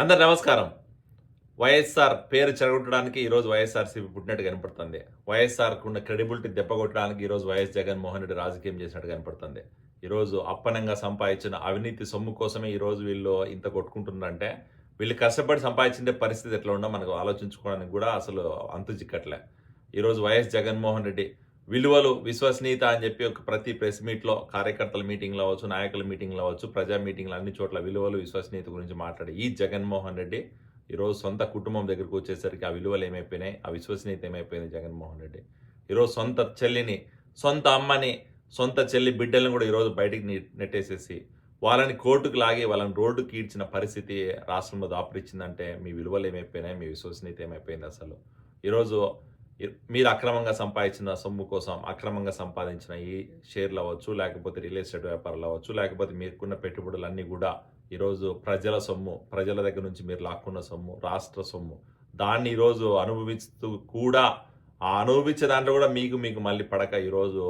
అందరు నమస్కారం. వైఎస్ఆర్ పేరు చెడగొట్టడానికి ఈరోజు వైఎస్ఆర్సీపీ పుట్టినట్టు కనపడుతుంది. వైఎస్ఆర్కు ఉన్న క్రెడిబిలిటీ దెబ్బగొట్టడానికి ఈరోజు వైఎస్ జగన్మోహన్ రెడ్డి రాజకీయం చేసినట్టు కనపడుతుంది. ఈరోజు అప్పనంగా సంపాదించిన అవినీతి సొమ్ము కోసమే ఈరోజు వీళ్ళు ఇంత కొట్టుకుంటున్నారంటే వీళ్ళు కష్టపడి సంపాదించే పరిస్థితి ఎట్లా ఉండో మనకు ఆలోచించుకోవడానికి కూడా అసలు అంతు చిక్కట్లే. ఈరోజు వైఎస్ జగన్మోహన్ రెడ్డి విలువలు విశ్వసనీయత అని చెప్పి ఒక ప్రతి ప్రెస్ మీట్లో కార్యకర్తల మీటింగ్లో అవ్వచ్చు నాయకుల మీటింగ్లో అవ్వచ్చు ప్రజా మీటింగ్లు అన్ని చోట్ల విలువలు విశ్వసనీయత గురించి మాట్లాడి ఈ జగన్మోహన్ రెడ్డి ఈరోజు సొంత కుటుంబం దగ్గరకు వచ్చేసరికి ఆ విలువలు ఏమైపోయినాయి ఆ విశ్వసనీయత ఏమైపోయింది జగన్మోహన్ రెడ్డి. ఈరోజు సొంత చెల్లిని సొంత అమ్మని సొంత చెల్లి బిడ్డలను కూడా ఈరోజు బయటికి నెట్టేసేసి వాళ్ళని కోర్టుకు లాగి వాళ్ళని రోడ్డుకి ఈడ్చిన పరిస్థితి రాష్ట్రంలో దాపురిచ్చిందంటే మీ విలువలు ఏమైపోయినాయి మీ విశ్వసనీయత ఏమైపోయింది అసలు? ఈరోజు మీరు అక్రమంగా సంపాదించిన సొమ్ము కోసం అక్రమంగా సంపాదించిన ఈ షేర్లు అవ్వచ్చు లేకపోతే రియల్ ఎస్టేట్ వ్యాపారాలు అవ్వచ్చు లేకపోతే మీకున్న పెట్టుబడులన్నీ కూడా ఈరోజు ప్రజల సొమ్ము ప్రజల దగ్గర నుంచి మీరు లాక్కున్న సొమ్ము రాష్ట్ర సొమ్ము దాన్ని ఈరోజు అనుభవిస్తూ కూడా ఆ అనుభవించే దాంట్లో కూడా మీకు మీకు మళ్ళీ పడక ఈరోజు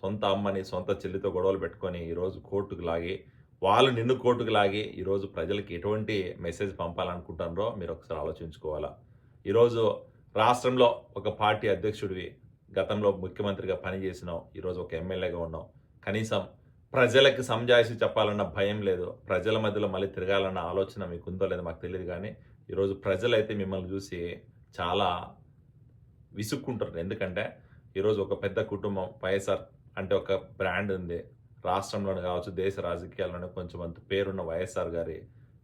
సొంత అమ్మని సొంత చెల్లితో గొడవలు పెట్టుకొని ఈరోజు కోర్టుకు లాగి వాళ్ళు నిన్ను కోర్టుకు లాగి ఈరోజు ప్రజలకి ఎటువంటి మెసేజ్ పంపాలనుకుంటున్నారో మీరు ఒకసారి ఆలోచించుకోవాలా. ఈరోజు రాష్ట్రంలో ఒక పార్టీ అధ్యక్షుడివి గతంలో ముఖ్యమంత్రిగా పనిచేసినావు ఈరోజు ఒక ఎమ్మెల్యేగా ఉన్నావు. కనీసం ప్రజలకు సంజాయిషి చెప్పాలన్న భయం లేదు. ప్రజల మధ్యలో మళ్ళీ తిరగాలన్న ఆలోచన మీకు ఉందో లేదో మాకు తెలియదు కానీ ఈరోజు ప్రజలైతే మిమ్మల్ని చూసి చాలా విసుక్కుంటారు ఎందుకంటే ఈరోజు ఒక పెద్ద కుటుంబం వైఎస్ఆర్ అంటే ఒక బ్రాండ్ ఉంది. రాష్ట్రంలోనే కావచ్చు దేశ రాజకీయాల్లోనే కొంచెం అంత పేరున్న వైఎస్ఆర్ గారి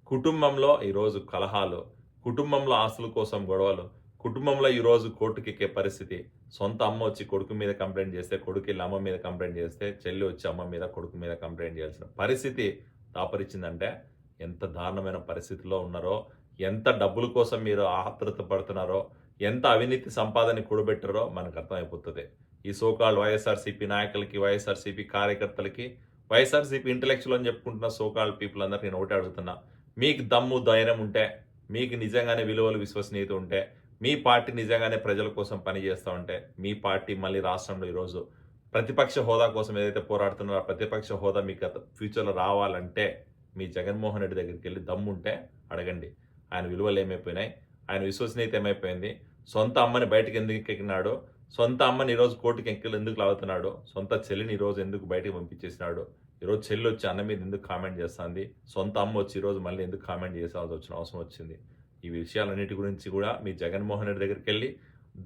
కుటుంబంలో ఈరోజు కలహాలు కుటుంబంలో ఆస్తుల కోసం గొడవలు కుటుంబంలో ఈరోజు కోర్టుకి ఎక్కే పరిస్థితి. సొంత అమ్మ వచ్చి కొడుకు మీద కంప్లైంట్ చేస్తే కొడుకు వెళ్ళి అమ్మ మీద కంప్లైంట్ చేస్తే చెల్లి వచ్చి అమ్మ మీద కొడుకు మీద కంప్లైంట్ చేయాల్సిన పరిస్థితి దాపరిచిందంటే ఎంత దారుణమైన పరిస్థితిలో ఉన్నారో ఎంత డబ్బుల కోసం మీరు ఆత్రుత పడుతున్నారో ఎంత అవినీతి సంపాదన కూడబెట్టారో మనకు అర్థమైపోతుంది. ఈ సోకాల్ వైఎస్ఆర్సీపీ నాయకులకి వైఎస్ఆర్సీపీ కార్యకర్తలకి వైఎస్ఆర్సీపీ ఇంటలెక్చువల్ అని చెప్పుకుంటున్న సోకాల్ పీపుల్ అందరికి నేను ఒకటి అడుగుతున్నా. మీకు దమ్ము ధైర్యం ఉంటే మీకు నిజంగానే విలువలు విశ్వసనీయత ఉంటే మీ పార్టీ నిజంగానే ప్రజల కోసం పని చేస్తూ ఉంటే మీ పార్టీ మళ్ళీ రాష్ట్రంలో ఈరోజు ప్రతిపక్ష హోదా కోసం ఏదైతే పోరాడుతున్నారో ఆ ప్రతిపక్ష హోదా మీకు ఫ్యూచర్లో రావాలంటే మీ జగన్మోహన్ రెడ్డి దగ్గరికి వెళ్ళి దమ్ముంటే అడగండి. ఆయన విలువలు ఏమైపోయినాయి? ఆయన విశ్వసనీయత ఏమైపోయింది? సొంత అమ్మని బయటకు ఎందుకు ఎక్కినాడు? సొంత అమ్మని ఈరోజు కోర్టుకి ఎక్కలు ఎందుకు లాగుతున్నాడు? సొంత చెల్లిని ఈరోజు ఎందుకు బయటకు పంపించేసినాడు? ఈరోజు చెల్లి వచ్చి అన్న మీద ఎందుకు కామెంట్ చేస్తుంది? సొంత అమ్మ వచ్చి ఈరోజు మళ్ళీ ఎందుకు కామెంట్ చేసాల్సి వచ్చిన అవసరం వచ్చింది? ఈ విషయాలన్నిటి గురించి కూడా మీ జగన్మోహన్ రెడ్డి దగ్గరికి వెళ్ళి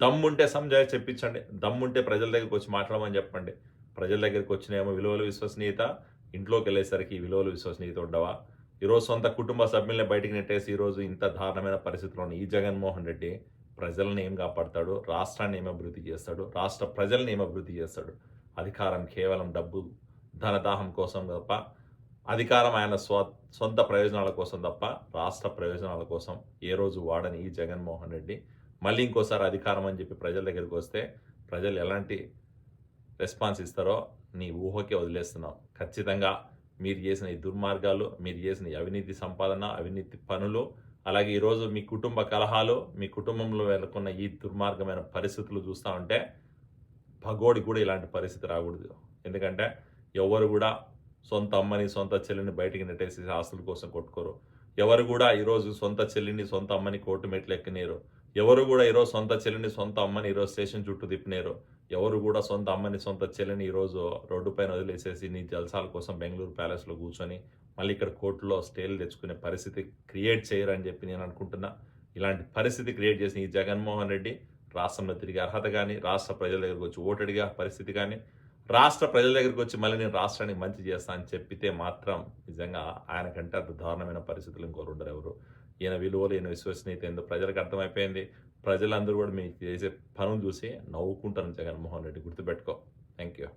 దమ్ముంటే సంజాయి చెప్పించండి దమ్ముంటే ప్రజల దగ్గరికి వచ్చి మాట్లాడమని చెప్పండి. ప్రజల దగ్గరికి వచ్చినేమో విలువలు విశ్వసనీయత ఇంట్లోకి వెళ్ళేసరికి ఈ విలువలు విశ్వసనీయత ఉండవా? ఈరోజు సొంత కుటుంబ సభ్యుల్ని బయటికి నెట్టేసి ఈరోజు ఇంత దారుణమైన పరిస్థితిలో ఈ జగన్మోహన్ రెడ్డి ప్రజలను ఏం కాపాడతాడు? రాష్ట్రాన్ని ఏం అభివృద్ధి చేస్తాడు? రాష్ట్ర ప్రజల్ని ఏం అభివృద్ధి చేస్తాడు? అధికారం కేవలం డబ్బు ధనదాహం కోసం తప్ప అధికారం ఆయన స్వ సొంత ప్రయోజనాల కోసం తప్ప రాష్ట్ర ప్రయోజనాల కోసం ఏ రోజు వాడని ఈ జగన్మోహన్ రెడ్డి. మళ్ళీ ఇంకోసారి అధికారం అని చెప్పి ప్రజల దగ్గరికి వస్తే ప్రజలు ఎలాంటి రెస్పాన్స్ ఇస్తారో నీ ఊహకే వదిలేస్తున్నావు ఖచ్చితంగా మీరు చేసిన ఈ దుర్మార్గాలు మీరు చేసిన అవినీతి సంపాదన అవినీతి పనులు అలాగే ఈరోజు మీ కుటుంబ కలహాలు మీ కుటుంబంలో వెళ్తున్న ఈ దుర్మార్గమైన పరిస్థితులు చూస్తూ ఉంటే భగోడి కూడా ఇలాంటి పరిస్థితి రాకూడదు. ఎందుకంటే ఎవరు కూడా సొంత అమ్మని సొంత చెల్లిని బయటికి నెట్టేసి ఆస్తుల కోసం కొట్టుకోరు. ఎవరు కూడా ఈరోజు సొంత చెల్లిని సొంత అమ్మని కోర్టు మెట్లు ఎక్కినారు ఎవరు కూడా ఈరోజు సొంత చెల్లిని సొంత అమ్మని ఈరోజు స్టేషన్ చుట్టూ తిప్పినారు ఎవరు కూడా సొంత అమ్మని సొంత చెల్లిని ఈరోజు రోడ్డు పైన వదిలేసేసి నీ జల్సాల కోసం బెంగళూరు ప్యాలెస్లో కూర్చొని మళ్ళీ ఇక్కడ కోర్టులో స్టేలు తెచ్చుకునే పరిస్థితి క్రియేట్ చేయరని చెప్పి నేను అనుకుంటున్నా. ఇలాంటి పరిస్థితి క్రియేట్ చేసిన ఈ జగన్మోహన్ రెడ్డి రాష్ట్రంలో తిరిగి అర్హత కానీ రాష్ట్ర ప్రజల దగ్గరకు వచ్చి ఓటడిగా పరిస్థితి కానీ రాష్ట్ర ప్రజల దగ్గరికి వచ్చి మళ్ళీ నేను రాష్ట్రానికి మంచి చేస్తా అని చెప్పితే మాత్రం నిజంగా ఆయన కంటే అంత దారుణమైన పరిస్థితులు ఇంకోరు ఉండరు ఎవరు. ఈయన విలువలు ఈయన విశ్వసనీయత ఏందో ప్రజలకు అర్థమైపోయింది. ప్రజలందరూ కూడా మీకు చేసే పనులు చూసి నవ్వుకుంటారు జగన్మోహన్ రెడ్డి గుర్తుపెట్టుకో. Thank you